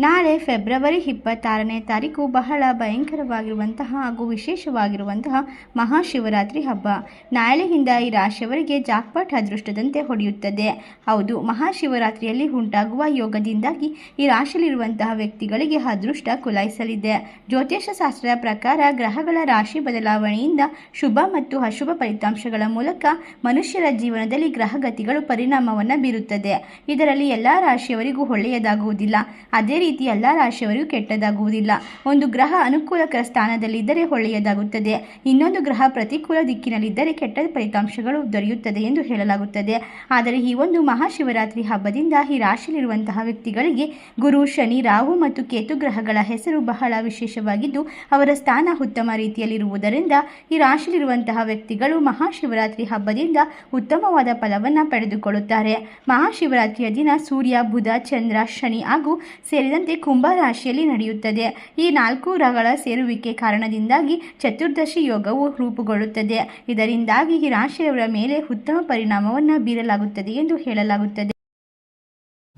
ನಾಳೆ ಫೆಬ್ರವರಿ ಇಪ್ಪತ್ತಾರನೇ ತಾರೀಕು ಬಹಳ ಭಯಂಕರವಾಗಿರುವಂತಹ ಹಾಗೂ ವಿಶೇಷವಾಗಿರುವಂತಹ ಮಹಾಶಿವರಾತ್ರಿ ಹಬ್ಬ. ನಾಳೆಯಿಂದ ಈ ರಾಶಿಯವರಿಗೆ ಜಾಕ್ಪಾಟ್ ಅದೃಷ್ಟದಂತೆ ಹೊಡೆಯುತ್ತದೆ. ಹೌದು, ಮಹಾಶಿವರಾತ್ರಿಯಲ್ಲಿ ಉಂಟಾಗುವ ಯೋಗದಿಂದಾಗಿ ಈ ರಾಶಿಯಲ್ಲಿರುವಂತಹ ವ್ಯಕ್ತಿಗಳಿಗೆ ಅದೃಷ್ಟ ಕುಲಾಯಿಸಲಿದೆ. ಜ್ಯೋತಿಷ ಶಾಸ್ತ್ರದ ಪ್ರಕಾರ ಗ್ರಹಗಳ ರಾಶಿ ಬದಲಾವಣೆಯಿಂದ ಶುಭ ಮತ್ತು ಅಶುಭ ಫಲಿತಾಂಶಗಳ ಮೂಲಕ ಮನುಷ್ಯರ ಜೀವನದಲ್ಲಿ ಗ್ರಹಗತಿಗಳು ಪರಿಣಾಮವನ್ನು ಬೀರುತ್ತದೆ. ಇದರಲ್ಲಿ ಎಲ್ಲ ರಾಶಿಯವರಿಗೂ ಒಳ್ಳೆಯದಾಗುವುದಿಲ್ಲ. ಅದೇ ಎಲ್ಲ ರಾಶಿಯವರಿಗೂ ಕೆಟ್ಟದಾಗುವುದಿಲ್ಲ. ಒಂದು ಗ್ರಹ ಅನುಕೂಲಕರ ಸ್ಥಾನದಲ್ಲಿದ್ದರೆ ಒಳ್ಳೆಯದಾಗುತ್ತದೆ. ಇನ್ನೊಂದು ಗ್ರಹ ಪ್ರತಿಕೂಲ ದಿಕ್ಕಿನಲ್ಲಿದ್ದರೆ ಕೆಟ್ಟ ಫಲಿತಾಂಶಗಳು ದೊರೆಯುತ್ತದೆ ಎಂದು ಹೇಳಲಾಗುತ್ತದೆ. ಆದರೆ ಈ ಒಂದು ಮಹಾಶಿವರಾತ್ರಿ ಹಬ್ಬದಿಂದ ಈ ರಾಶಿಯಲ್ಲಿರುವಂತಹ ವ್ಯಕ್ತಿಗಳಿಗೆ ಗುರು, ಶನಿ, ರಾಹು ಮತ್ತು ಕೇತು ಗ್ರಹಗಳ ಹೆಸರು ಬಹಳ ವಿಶೇಷವಾಗಿದ್ದು, ಅವರ ಸ್ಥಾನ ಉತ್ತಮ ರೀತಿಯಲ್ಲಿರುವುದರಿಂದ ಈ ರಾಶಿಯಲ್ಲಿರುವಂತಹ ವ್ಯಕ್ತಿಗಳು ಮಹಾಶಿವರಾತ್ರಿ ಹಬ್ಬದಿಂದ ಉತ್ತಮವಾದ ಫಲವನ್ನು ಪಡೆದುಕೊಳ್ಳುತ್ತಾರೆ. ಮಹಾಶಿವರಾತ್ರಿಯ ದಿನ ಸೂರ್ಯ, ಬುಧ, ಚಂದ್ರ, ಶನಿ ಹಾಗೂ ಸೇರಿದಂತೆ ಕುಂಭ ರಾಶಿಯಲ್ಲಿ ನಡೆಯುತ್ತದೆ. ಈ ನಾಲ್ಕು ರಗಳ ಸೇರುವಿಕೆ ಕಾರಣದಿಂದಾಗಿ ಚತುರ್ದಶಿ ಯೋಗವು ರೂಪುಗೊಳ್ಳುತ್ತದೆ. ಇದರಿಂದಾಗಿ ಈ ರಾಶಿಯವರ ಮೇಲೆ ಉತ್ತಮ ಪರಿಣಾಮವನ್ನು ಬೀರಲಾಗುತ್ತದೆ ಎಂದು ಹೇಳಲಾಗುತ್ತದೆ.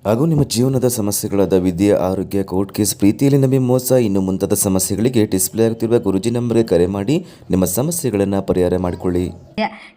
ಹಾಗೂ ನಿಮ್ಮ ಜೀವನದ ಸಮಸ್ಯೆಗಳಾದ ವಿದ್ಯೆ, ಆರೋಗ್ಯ, ಕೋರ್ಟ್ ಕೇಸ್, ಪ್ರೀತಿಯಲ್ಲಿ ನಂಬಿ ಮೋಸ, ಇನ್ನು ಮುಂತಾದ ಸಮಸ್ಯೆಗಳಿಗೆ ಡಿಸ್ಪ್ಲೇ ಆಗುತ್ತಿರುವ ಗುರುಜಿ ನಂಬರ್ಗೆ ಕರೆ ಮಾಡಿ ನಿಮ್ಮ ಸಮಸ್ಯೆಗಳನ್ನು ಪರಿಹಾರ ಮಾಡಿಕೊಳ್ಳಿ.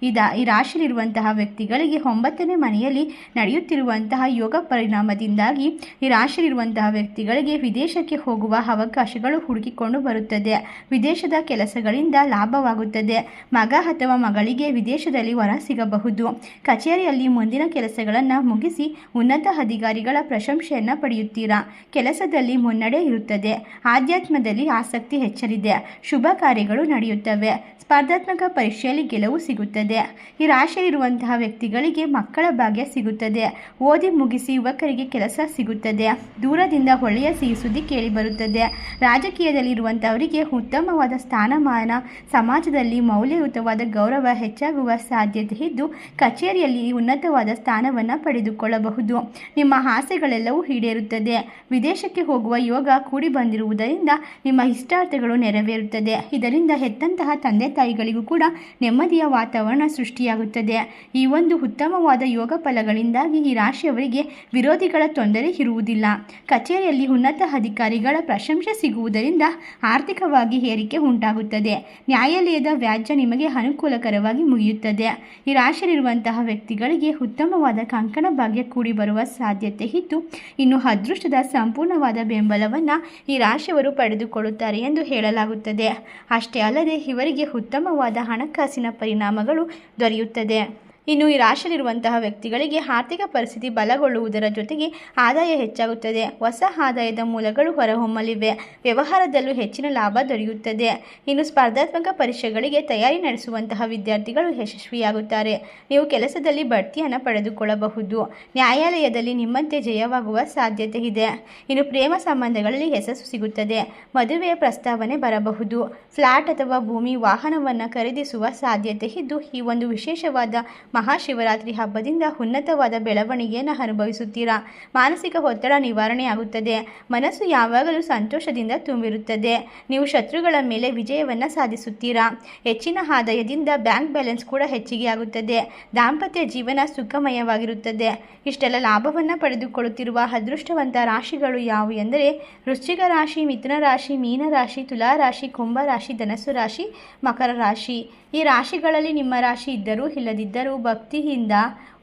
ಇದ, ಈ ರಾಶಿಯಲ್ಲಿರುವಂತಹ ವ್ಯಕ್ತಿಗಳಿಗೆ ಒಂಬತ್ತನೇ ಮನೆಯಲ್ಲಿ ನಡೆಯುತ್ತಿರುವಂತಹ ಯೋಗ ಪರಿಣಾಮದಿಂದಾಗಿ ಈ ರಾಶಿಯಲ್ಲಿರುವಂತಹ ವ್ಯಕ್ತಿಗಳಿಗೆ ವಿದೇಶಕ್ಕೆ ಹೋಗುವ ಅವಕಾಶಗಳು ಹುಡುಕಿಕೊಂಡು ಬರುತ್ತದೆ. ವಿದೇಶದ ಕೆಲಸಗಳಿಂದ ಲಾಭವಾಗುತ್ತದೆ. ಮಗ ಅಥವಾ ಮಗಳಿಗೆ ವಿದೇಶದಲ್ಲಿ ವರ ಸಿಗಬಹುದು. ಕಚೇರಿಯಲ್ಲಿ ಮುಂದಿನ ಕೆಲಸಗಳನ್ನು ಮುಗಿಸಿ ಉನ್ನತ ಅಧಿಕಾರಿಗಳ ಪ್ರಶಂಸೆಯನ್ನು ಪಡೆಯುತ್ತೀರಾ? ಕೆಲಸದಲ್ಲಿ ಮುನ್ನಡೆ ಇರುತ್ತದೆ. ಆಧ್ಯಾತ್ಮದಲ್ಲಿ ಆಸಕ್ತಿ ಹೆಚ್ಚಲಿದೆ. ಶುಭ ಕಾರ್ಯಗಳು ನಡೆಯುತ್ತವೆ. ಸ್ಪರ್ಧಾತ್ಮಕ ಪರೀಕ್ಷೆಯಲ್ಲಿ ಗೆಲುವು ಸಿಗುತ್ತದೆ. ಈ ಇರುವಂತಹ ವ್ಯಕ್ತಿಗಳಿಗೆ ಮಕ್ಕಳ ಭಾಗ್ಯ ಸಿಗುತ್ತದೆ. ಓದಿ ಮುಗಿಸಿ ಯುವಕರಿಗೆ ಕೆಲಸ ಸಿಗುತ್ತದೆ. ದೂರದಿಂದ ಒಳ್ಳೆಯ ಸಿಹಿ ಸುದ್ದಿ ಕೇಳಿಬರುತ್ತದೆ. ರಾಜಕೀಯದಲ್ಲಿರುವಂಥವರಿಗೆ ಉತ್ತಮವಾದ ಸ್ಥಾನಮಾನ, ಸಮಾಜದಲ್ಲಿ ಮೌಲ್ಯಯುತವಾದ ಗೌರವ ಹೆಚ್ಚಾಗುವ ಸಾಧ್ಯತೆ ಇದ್ದು, ಕಚೇರಿಯಲ್ಲಿ ಉನ್ನತವಾದ ಸ್ಥಾನವನ್ನು ಪಡೆದುಕೊಳ್ಳಬಹುದು. ನಿಮ್ಮ ಆಸೆಗಳೆಲ್ಲವೂ ಈಡೇರುತ್ತದೆ. ವಿದೇಶಕ್ಕೆ ಹೋಗುವ ಯೋಗ ಕೂಡಿ ಬಂದಿರುವುದರಿಂದ ನಿಮ್ಮ ಇಷ್ಟಾರ್ಥಗಳು ನೆರವೇರುತ್ತದೆ. ಇದರಿಂದ ಹೆತ್ತಂತಹ ತಂದೆ ತಾಯಿಗಳಿಗೂ ಕೂಡ ನೆಮ್ಮದಿಯ ವಾತಾವರಣ ಸೃಷ್ಟಿಯಾಗುತ್ತದೆ. ಈ ಒಂದು ಉತ್ತಮವಾದ ಯೋಗ ಫಲಗಳಿಂದಾಗಿ ಈ ರಾಶಿಯವರಿಗೆ ವಿರೋಧಿಗಳ ತೊಂದರೆ ಇರುವುದಿಲ್ಲ. ಕಚೇರಿಯಲ್ಲಿ ಉನ್ನತ ಅಧಿಕಾರಿಗಳ ಪ್ರಶಂಸೆ ಸಿಗುವುದರಿಂದ ಆರ್ಥಿಕವಾಗಿ ಏರಿಕೆ ಉಂಟಾಗುತ್ತದೆ. ನ್ಯಾಯಾಲಯದ ವ್ಯಾಜ್ಯ ನಿಮಗೆ ಅನುಕೂಲಕರವಾಗಿ ಮುಗಿಯುತ್ತದೆ. ಈ ರಾಶಿಯಲ್ಲಿರುವಂತಹ ವ್ಯಕ್ತಿಗಳಿಗೆ ಉತ್ತಮವಾದ ಕಂಕಣ ಭಾಗ್ಯ ಕೂಡಿ ಬರುವ ಸಾಧ್ಯತೆ ಇದ್ದು, ಇನ್ನು ಅದೃಷ್ಟದ ಸಂಪೂರ್ಣವಾದ ಬೆಂಬಲವನ್ನು ಈ ರಾಶಿಯವರು ಪಡೆದುಕೊಳ್ಳುತ್ತಾರೆ ಎಂದು ಹೇಳಲಾಗುತ್ತದೆ. ಅಷ್ಟೇ ಅಲ್ಲದೆ, ಇವರಿಗೆ ಉತ್ತಮವಾದ ಹಣಕಾಸಿನ ಪರಿಣಾಮಗಳು ದೊರೆಯುತ್ತದೆ. ಇನ್ನು ಈ ರಾಶಿಯಲ್ಲಿರುವಂತಹ ವ್ಯಕ್ತಿಗಳಿಗೆ ಆರ್ಥಿಕ ಪರಿಸ್ಥಿತಿ ಬಲಗೊಳ್ಳುವುದರ ಜೊತೆಗೆ ಆದಾಯ ಹೆಚ್ಚಾಗುತ್ತದೆ. ಹೊಸ ಆದಾಯದ ಮೂಲಗಳು ಹೊರಹೊಮ್ಮಲಿವೆ. ವ್ಯವಹಾರದಲ್ಲೂ ಹೆಚ್ಚಿನ ಲಾಭ ದೊರೆಯುತ್ತದೆ. ಇನ್ನು ಸ್ಪರ್ಧಾತ್ಮಕ ಪರೀಕ್ಷೆಗಳಿಗೆ ತಯಾರಿ ನಡೆಸುವಂತಹ ವಿದ್ಯಾರ್ಥಿಗಳು ಯಶಸ್ವಿಯಾಗುತ್ತಾರೆ. ನೀವು ಕೆಲಸದಲ್ಲಿ ಬಡ್ತಿಯನ್ನು ಪಡೆದುಕೊಳ್ಳಬಹುದು. ನ್ಯಾಯಾಲಯದಲ್ಲಿ ನಿಮ್ಮಂತೆ ಜಯವಾಗುವ ಸಾಧ್ಯತೆ ಇದೆ. ಇನ್ನು ಪ್ರೇಮ ಸಂಬಂಧಗಳಲ್ಲಿ ಯಶಸ್ಸು ಸಿಗುತ್ತದೆ. ಮದುವೆಯ ಪ್ರಸ್ತಾವನೆ ಬರಬಹುದು. ಫ್ಲಾಟ್ ಅಥವಾ ಭೂಮಿ ವಾಹನವನ್ನು ಖರೀದಿಸುವ ಸಾಧ್ಯತೆ ಇದ್ದು, ಈ ಒಂದು ವಿಶೇಷವಾದ ಮಹಾಶಿವರಾತ್ರಿ ಹಬ್ಬದಿಂದ ಉನ್ನತವಾದ ಬೆಳವಣಿಗೆಯನ್ನು ಅನುಭವಿಸುತ್ತೀರಾ? ಮಾನಸಿಕ ಒತ್ತಡ ನಿವಾರಣೆಯಾಗುತ್ತದೆ. ಮನಸ್ಸು ಯಾವಾಗಲೂ ಸಂತೋಷದಿಂದ ತುಂಬಿರುತ್ತದೆ. ನೀವು ಶತ್ರುಗಳ ಮೇಲೆ ವಿಜಯವನ್ನು ಸಾಧಿಸುತ್ತೀರಾ? ಹೆಚ್ಚಿನ ಆದಾಯದಿಂದ ಬ್ಯಾಂಕ್ ಬ್ಯಾಲೆನ್ಸ್ ಕೂಡ ಹೆಚ್ಚಿಗೆ ಆಗುತ್ತದೆ ದಾಂಪತ್ಯ ಜೀವನ ಸುಖಮಯವಾಗಿರುತ್ತದೆ. ಇಷ್ಟೆಲ್ಲ ಲಾಭವನ್ನು ಪಡೆದುಕೊಳ್ಳುತ್ತಿರುವ ಅದೃಷ್ಟವಂತ ರಾಶಿಗಳು ಯಾವುವು ಎಂದರೆ, ವೃಶ್ಚಿಕ ರಾಶಿ, ಮಿಥುನ ರಾಶಿ, ಮೀನ ರಾಶಿ, ತುಲಾ ರಾಶಿ, ಕುಂಭ ರಾಶಿ, ಧನಸ್ಸು ರಾಶಿ, ಮಕರ ರಾಶಿ. ಈ ರಾಶಿಗಳಲ್ಲಿ ನಿಮ್ಮ ರಾಶಿ ಇದ್ದರೂ ಇಲ್ಲದಿದ್ದರೂ ಭಕ್ತಿಯಿಂದ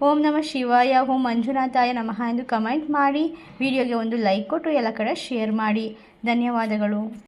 ಓಂ ನಮ ಶಿವಾಯ, ಓಂ ಮಂಜುನಾಥಾಯ ನಮಃ ಎಂದು ಕಮೆಂಟ್ ಮಾಡಿ, ವಿಡಿಯೋಗೆ ಒಂದು ಲೈಕ್ ಕೊಟ್ಟು ಎಲ್ಲ ಕಡೆ ಶೇರ್ ಮಾಡಿ. ಧನ್ಯವಾದಗಳು.